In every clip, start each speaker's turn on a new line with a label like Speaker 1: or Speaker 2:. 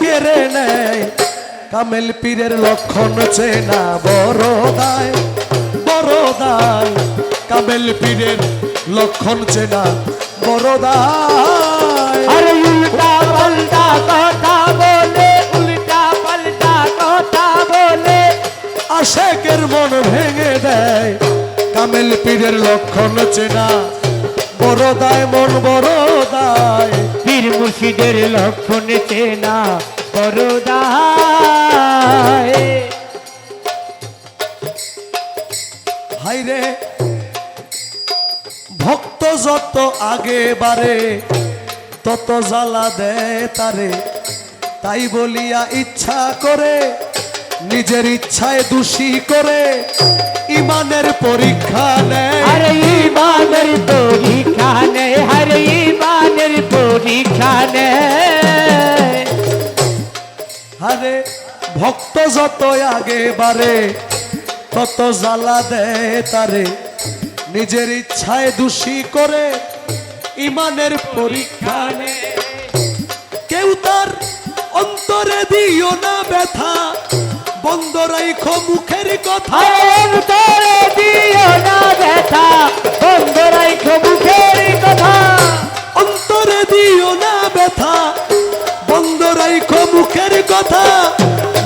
Speaker 1: কেড়ে নেয়। কামেল পীরের লক্ষণ চেনা বড় দায় বড় দায় কামেল পীরের লক্ষণ চেনা বড় দায়
Speaker 2: আরে উল্টা পাল্টা কথা বলে উল্টা পাল্টা কথা বলে।
Speaker 1: আশেকের মন ভেঙে দেয়। কামেল পীরের লক্ষণ চেনা বড় দায় মন বড় দায়
Speaker 2: পীর মুর্শিদের লক্ষণ চেনা করদায়
Speaker 1: হাইরে ভক্ত যত আগে বারে, তত জ্বালা দেয় তারে। তাই বলিয়া ইচ্ছা করে, নিজের ইচ্ছায় দোষী করে ইমানের পরীক্ষা নেয়।
Speaker 2: আরে ইমানের পরীক্ষা নেই আরে ইমানের পরীক্ষা নেই
Speaker 1: আরে ভক্ত যত আগে বারে তত জ্বালা দেয় তারে। নিজের ইচ্ছায় দোষী করে ইমানের পরীক্ষা নেয়। কেউ তার অন্তরে দিও না ব্যথা বন্ধ রাইখো মুখের কথা।
Speaker 2: অন্তরে দিও না ব্যথা বন্ধ রাখো মুখের কথা।
Speaker 1: অন্তরে দিও না ব্যথা বন্ধ রাইখো মুখের কথা।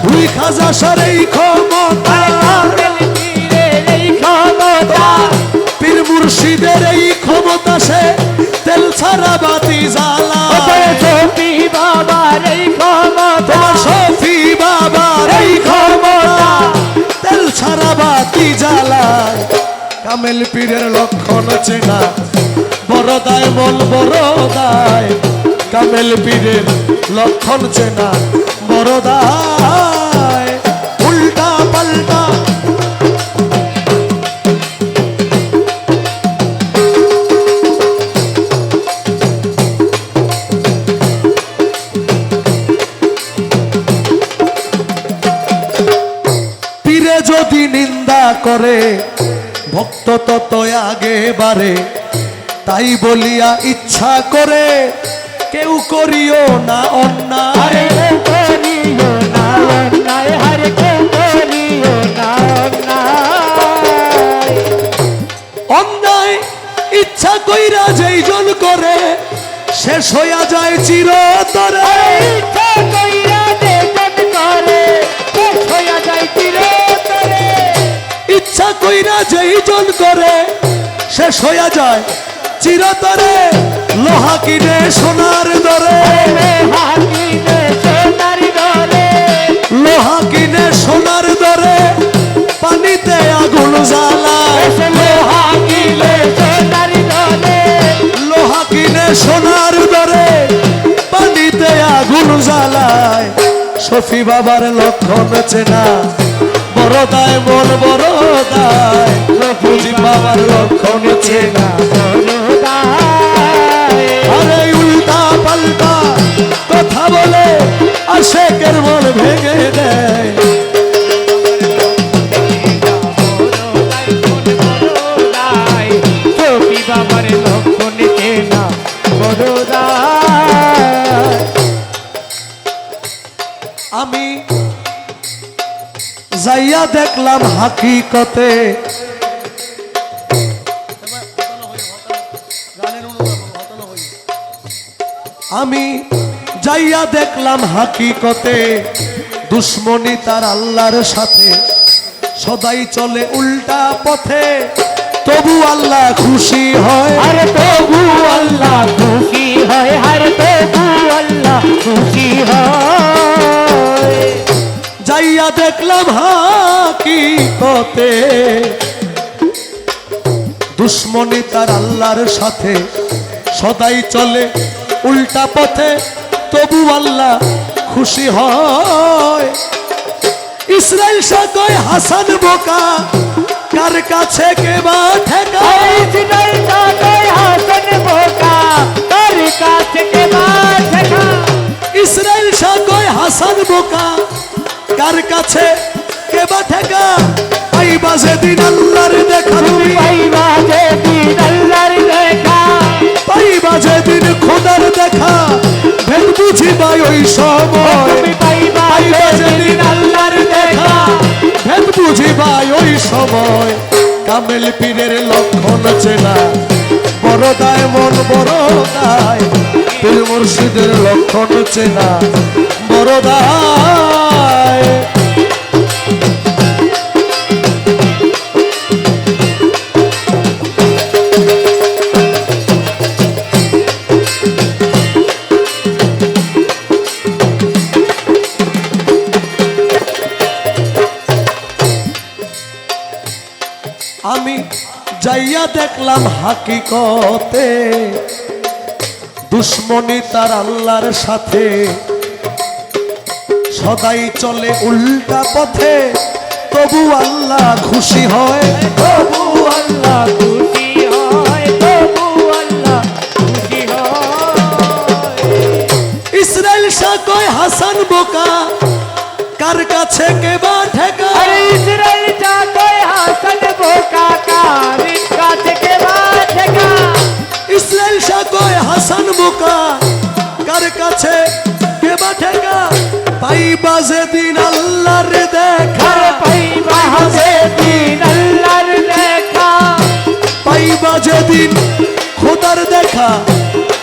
Speaker 1: দুই খাজা সারেই ক্ষমতা। পীর মুর্শিদের এই ক্ষমতা সে তেল ছাড়া বাতি জ্বালা কামেল পীরের লক্ষণ চেনা। বড় দায় মন বড় দায় কামেল পীরের লক্ষণ চেনা। বড় দায় উল্টা পাল্টা। করে বারে তাই বলিয়া ইচ্ছা করে কেউ করিও না অন্যায়।
Speaker 2: করিও না অন্যায় আরে করিও না অন্যায়।
Speaker 1: অন্যায় ইচ্ছা কইরা যেই জন করে শেষ হইয়া যায় চিরতরে।
Speaker 2: ইচ্ছা কইরা করে শেষ হইয়া যায় চিরতরে।
Speaker 1: ইচ্ছা কইরা যেই জন করে শেষ হইয়া যায়। চিরতরে লোহা কিনে সোনার দরে। লোহা কিনে সোনার দরে। পানিতে আগুন জ্বালায়।
Speaker 2: লোহা কিলে সোনার দরে
Speaker 1: লোহা কিনে সোনার দরে। পানিতে আগুন জ্বালায়। সফি বাবার লক্ষণ চেনা। সফি বাবার লক্ষণ চেনা আরে ভেঙে দেয়।
Speaker 2: বাবার লক্ষণ চেনা বড়দা
Speaker 1: আমি যাইয়া দেখলাম হাকিকতে আমি যাইয়া দেখলাম হাকিকতে দুশ্মনী তার আল্লাহর সাথে। সদাই চলে উল্টা পথে তবু আল্লাহ খুশি হয়।
Speaker 2: আরে তবু আল্লাহ খুশি হয় আরে তবু আল্লাহ খুশি হয়।
Speaker 1: যাইয়া দেখলাম হাকিকতে দুশ্মনী তার আল্লাহর সাথে। সদাই চলে উল্টা পথে তবু আল্লাহ খুশি হয়। ইসরায়েল সাকয় হাসান বোকা কার কাছে কে বা ঠেকা?
Speaker 2: হাসন বোকা কাছে কে
Speaker 1: ইসরায়েল সাকয় হাসান বোকা কার কাছে কে বা ঠেকা? আই বাজে দিন আল্লাহর দেখা তুমি
Speaker 2: পাইবা যে দিন আল্লাহর
Speaker 1: পাইবা যেদিন খোদার দেখা ভেদ বুঝি পাই ওই সময় পাইবা যেদিন আল্লাহর দেখা। ভেদ বুঝি পাই ওই সময়। কামেল পীরের লক্ষণ চেনা বড়দায় মন বড়দায় পীর মুর্শিদের লক্ষণ চেনা বড়দায় দেখলাম হাকিকতে দুশ্মনী তার আল্লাহর সাথে সদাই চলে উল্টা পথে তবু আল্লাহ খুশি হয়।
Speaker 2: তবু আল্লাহ খুশি হয় তবু আল্লাহ খুশি হয়।
Speaker 1: ইসরায়েল শাহ কয় হাসান বোকা কার কাছে কে বা ঠেকা?
Speaker 2: अरे
Speaker 1: যেদিন আল্লাহর দেখা
Speaker 2: পাইবা, যেদিন আল্লাহর দেখা
Speaker 1: পাইবা, যেদিন খোদার দেখা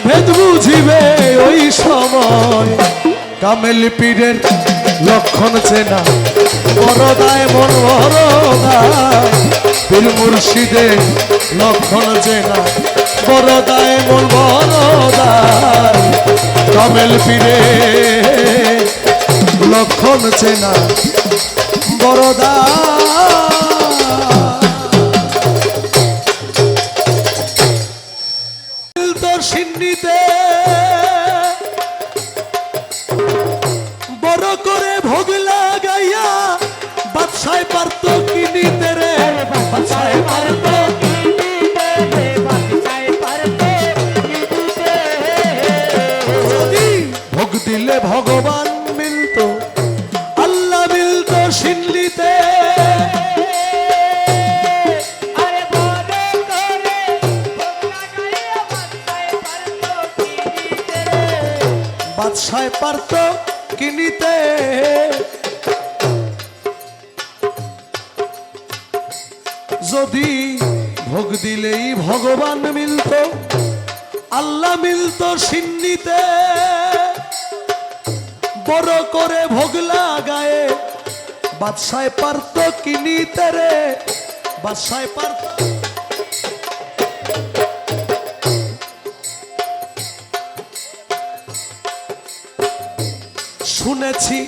Speaker 1: ভেদ বুঝিবে ওই সময়। কামেল পীরের লক্ষণ চেনা বরদায় মন বরদায় পীর মুর্শিদের লক্ষণ চেনা বরদায় মন বরদায় কামেল পীরের লক্ষণ চেনা। বড়দায় পারত কিনিতে? যদি ভোগ দিলেই ভগবান মিলত, আল্লাহ মিলত সিন্নিতে। বড় করে ভোগ লাগায়ে বাদশায় পারত কিনিতে রে, বাদশায় পারত শুনেছি,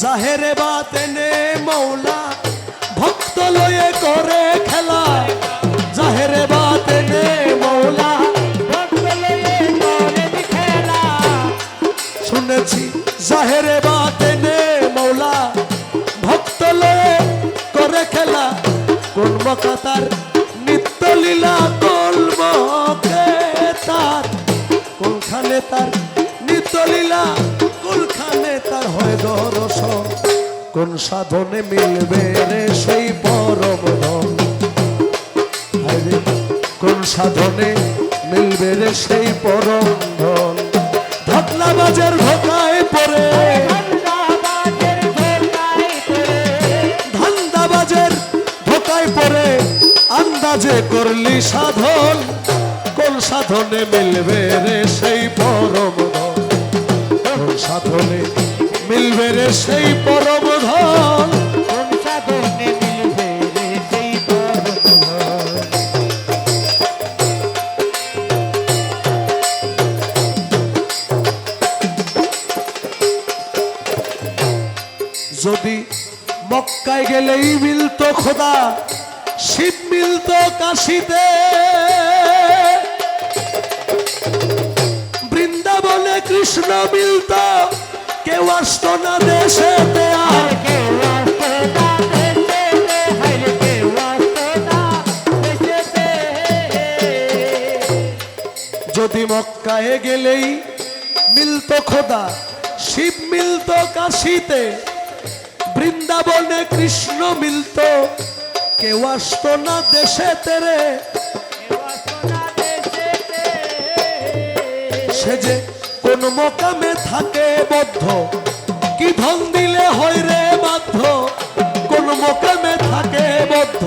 Speaker 1: জাহেরে বাতেনে মৌলা, ভক্ত লয়ে করে খেলা জাহেরে বাতেনে মৌলা শুনেছি, জাহেরে বাতেনে মৌলা, ভক্ত লয়ে করে খেলা কোন মকাতার নিত্য লীলা কলমকে তার? কোনখানে তার নিত্য লীলা তার হয় দরস। কোন সাধনে মিলবে রে সেই পরম কোন সাধনে মিলবে রে সেই পরম ধন? ধকলাবাজের ধোকায় পড়ে। ধান্দাবাজের ধোকায় পড়ে। আন্দাজে করলি সাধন। কোন সাধনে মিলবে রে সেই পরম ধন? কোন সাধনে মিলবে রে সেই পরম ধন যদি মক্কায় গেলেই মিলতো খোদা, শিব মিলতো কাশিতে। বৃন্দাবনে কৃষ্ণ মিলতো কেউ আসতো না দেশেতে আর যদি মক্কায় গেলেই মিলতো খোদা শিব মিলতো কাশিতে বৃন্দাবনে কৃষ্ণ মিলতো কেউ আসতো না দেশে তেরে সে যে কোন মোকামে থাকে বদ্ধ। কি ধন দিলে হয় রে বাধ্য? কোন মোকামে থাকে বদ্ধ?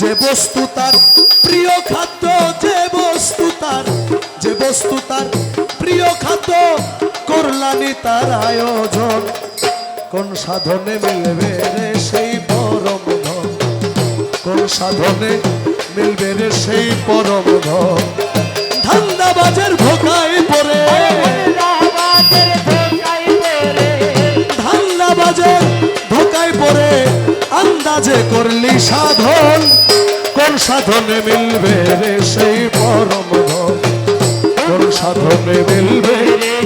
Speaker 1: যে বস্তু তার প্রিয় খাদ্য, যে বস্তু তার, যে বস্তু তার প্রিয় খাদ্য করলানি তার আয়োজন। কোন সাধনে মিলবে রে সেই পরম কোন সাধনে মিলবে রে সেই পরম ধন ধান্দাবাজের
Speaker 2: ধোকাই পড়ে।
Speaker 1: ধান্দাবাজের ধোকায় পড়ে। আন্দাজে করলি সাধন কোন সাধনে মিলবে রে সেই পরম ধন কোন সাধনে মিলবে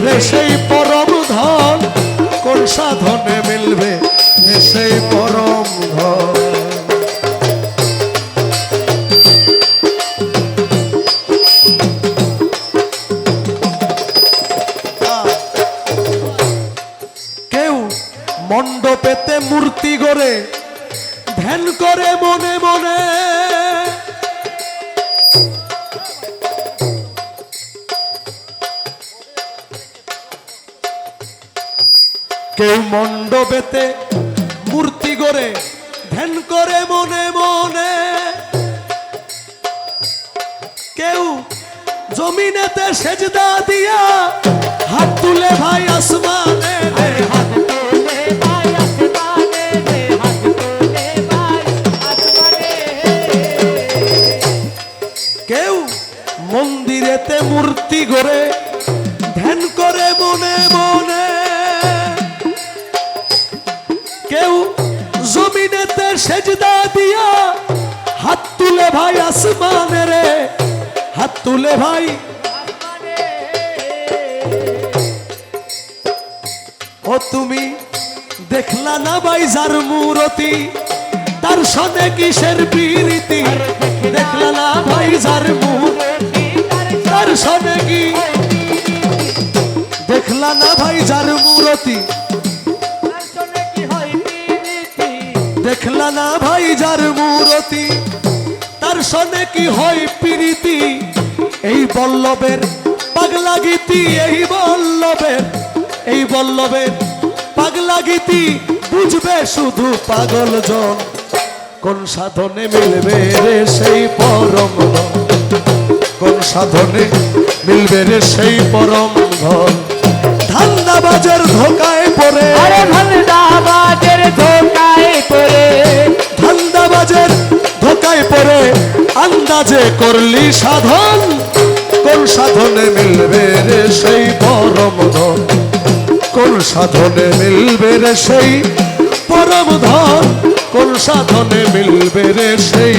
Speaker 1: রে সেই পরম ধন? কোন সাধনে মিলবে রে সেই পরম ধন কেউ মণ্ডপেতে মূর্তি গড়ে ধ্যান করে মনে মনে। কেউ জমিনেতে সেজদা দিয়া হাত তুলে ভাই আসমানে
Speaker 2: হাত তোলে ভাই আসমানে হাত তোলে ভাই আসমানে
Speaker 1: কেউ মন্দিরেতে মূর্তি গড়ে ধ্যান করে মনে মনে। সেজদা দিয়া হাত তুলে ভাই আসমানে রে, হাত তুলে ভাই। ও তুমি দেখলা না ভাই যার মূরতি, তার সনে কিসের প্রীতি? দেখলা না ভাই যার মূরতি, তার সনে কি? দেখলা না ভাই যার মূরতি দেখলা না ভাই যার মূরতি? তার সনে কি হয় প্রীতি? এই বল্লভের পাগলা গীতি, এই বল্লভের এই বল্লভের পাগলা গীতি বুঝবে শুধু পাগল জন। কোন সাধনে মিলবে রে সেই পরম কোন সাধনে মিলবে রে সেই পরম ধন? ধান্দাবাজের ধোকায় পড়ে।
Speaker 2: আরে ভান্ডাবাজের ধোকায় পড়ে,
Speaker 1: ধান্দাবাজের ধোকায় পরে আন্দাজে করলি সাধন, কোন সাধনে মিলবে রে সেই পরম ধন? কোন সাধনে মিলবে রে সেই পরম ধন? কোন সাধনে মিলবে রে সেই